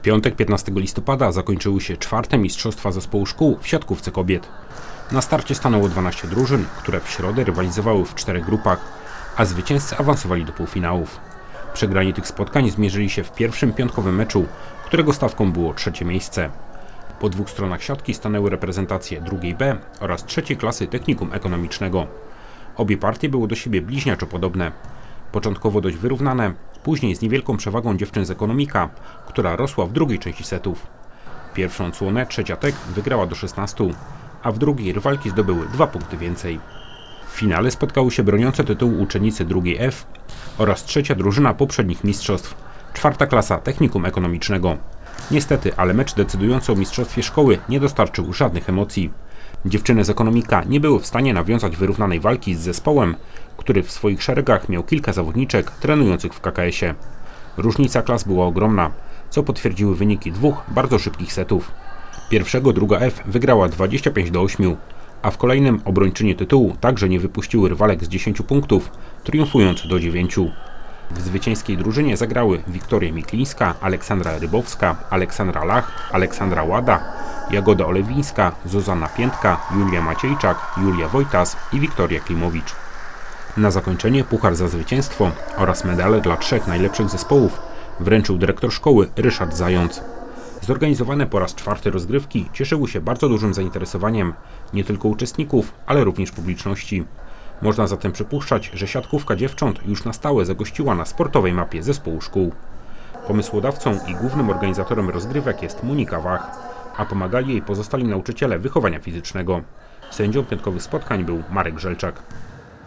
W piątek 15 listopada zakończyły się czwarte Mistrzostwa Zespołu Szkół w siatkówce kobiet. Na starcie stanęło 12 drużyn, które w środę rywalizowały w czterech grupach, a zwycięzcy awansowali do półfinałów. Przegrani tych spotkań zmierzyli się w pierwszym piątkowym meczu, którego stawką było trzecie miejsce. Po dwóch stronach siatki stanęły reprezentacje drugiej B oraz trzeciej klasy technikum ekonomicznego. Obie partie były do siebie bliźniaczo podobne. Początkowo dość wyrównane, później z niewielką przewagą dziewczyn z ekonomika, która rosła w drugiej części setów. Pierwszą odsłonę trzecia TEK wygrała do 16, a w drugiej rywalki zdobyły dwa punkty więcej. W finale spotkały się broniące tytułu uczennicy drugiej F oraz trzecia drużyna poprzednich mistrzostw, czwarta klasa technikum ekonomicznego. Niestety, ale mecz decydujący o mistrzostwie szkoły nie dostarczył żadnych emocji. Dziewczyny z ekonomika nie były w stanie nawiązać wyrównanej walki z zespołem, który w swoich szeregach miał kilka zawodniczek trenujących w KKS-ie. Różnica klas była ogromna, co potwierdziły wyniki dwóch bardzo szybkich setów. Pierwszego druga F wygrała 25 do 8, a w kolejnym obrończynie tytułu także nie wypuściły rywalek z 10 punktów, triumfując do 9. W zwycięskiej drużynie zagrały Wiktoria Miklińska, Aleksandra Rybowska, Aleksandra Lach, Aleksandra Łada, Jagoda Olewińska, Zuzanna Piętka, Julia Maciejczak, Julia Wojtas i Wiktoria Klimowicz. Na zakończenie puchar za zwycięstwo oraz medale dla trzech najlepszych zespołów wręczył dyrektor szkoły Ryszard Zając. Zorganizowane po raz czwarty rozgrywki cieszyły się bardzo dużym zainteresowaniem nie tylko uczestników, ale również publiczności. Można zatem przypuszczać, że siatkówka dziewcząt już na stałe zagościła na sportowej mapie zespołu szkół. Pomysłodawcą i głównym organizatorem rozgrywek jest Monika Wach, a pomagali jej pozostali nauczyciele wychowania fizycznego. Sędzią piątkowych spotkań był Marek Żelczak.